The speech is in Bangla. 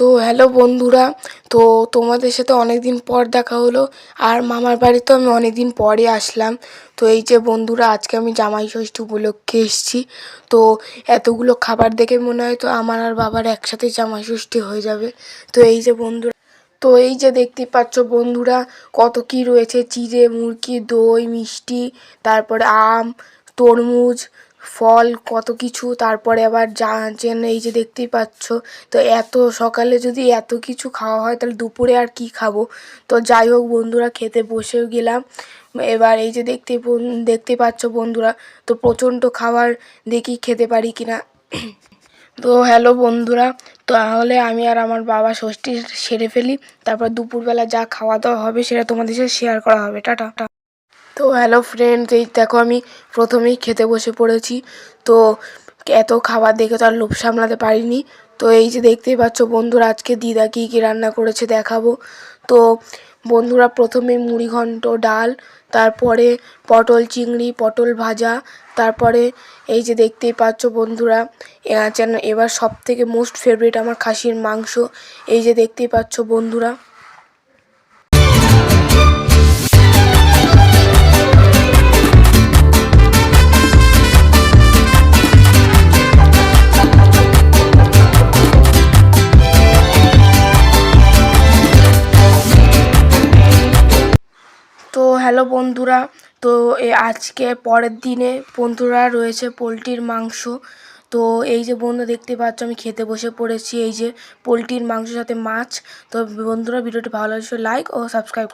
তো হ্যালো বন্ধুরা, তো তোমাদের সাথে অনেক দিন পর দেখা হলো, আর মামার বাড়ি তো আমি অনেক দিন পরে আসলাম। তো এই যে বন্ধুরা, আজকে আমি জামাই ষষ্ঠী উপলক্ষে এসেছি। তো এতগুলো খাবার দেখে মনে হয় তো আমার আর বাবার একসাথে জামাই ষষ্ঠী হয়ে যাবে। তো এই যে বন্ধুরা, তো এই যে দেখতে পাচ্ছ বন্ধুরা, কত কি রয়েছে, চিড়ে, মুরগি, দই, মিষ্টি, তারপরে আম, তরমুজ ফল, কত কিছু, তারপরে আবার যা যেন এই যে দেখতেই পাচ্ছ। তো এত সকালে যদি এত কিছু খাওয়া হয়, তাহলে দুপুরে আর কি খাব? তো যাই হোক বন্ধুরা, খেতে বসেও গেলাম। এবার এই যে দেখতে দেখতে পাচ্ছ বন্ধুরা, তো প্রচণ্ড খাবার দেখি খেতে পারি কিনা। তো হ্যালো বন্ধুরা, তাহলে আমি আর আমার বাবা ষষ্ঠী সেরে ফেলি। তারপর দুপুরবেলা যা খাওয়া দাওয়া হবে, সেটা তোমাদের সাথে শেয়ার করা হবে। টাটা। তো হ্যালো ফ্রেন্ড এই দেখো আমি প্রথমেই খেতে বসে পড়েছি। তো এত খাবার দেখে তো আর লোভ সামলাতে পারিনি। তো এই যে দেখতেই পাচ্ছ বন্ধুরা, আজকে দিদা কী কী রান্না করেছে দেখাবো। তো বন্ধুরা প্রথমে মুড়ি ঘন্ট, ডাল, তারপরে পটল চিংড়ি, পটল ভাজা, তারপরে এই যে দেখতেই পাচ্ছ বন্ধুরা যেন এবার সব থেকে মোস্ট ফেভারিট আমার খাসির মাংস। এই যে দেখতেই পাচ্ছ বন্ধুরা। হ্যালো বন্ধুরা, তো আজকে পরের দিনে বন্ধুরা রয়েছে পোলট্রির মাংস। তো এই যে বন্ধু দেখতে পাচ্ছ, আমি খেতে বসে পড়েছি। এই যে পোলট্রির মাংসের সাথে মাছ। তো বন্ধুরা, ভিডিওটি ভালো লাগছে লাইক ও সাবস্ক্রাইব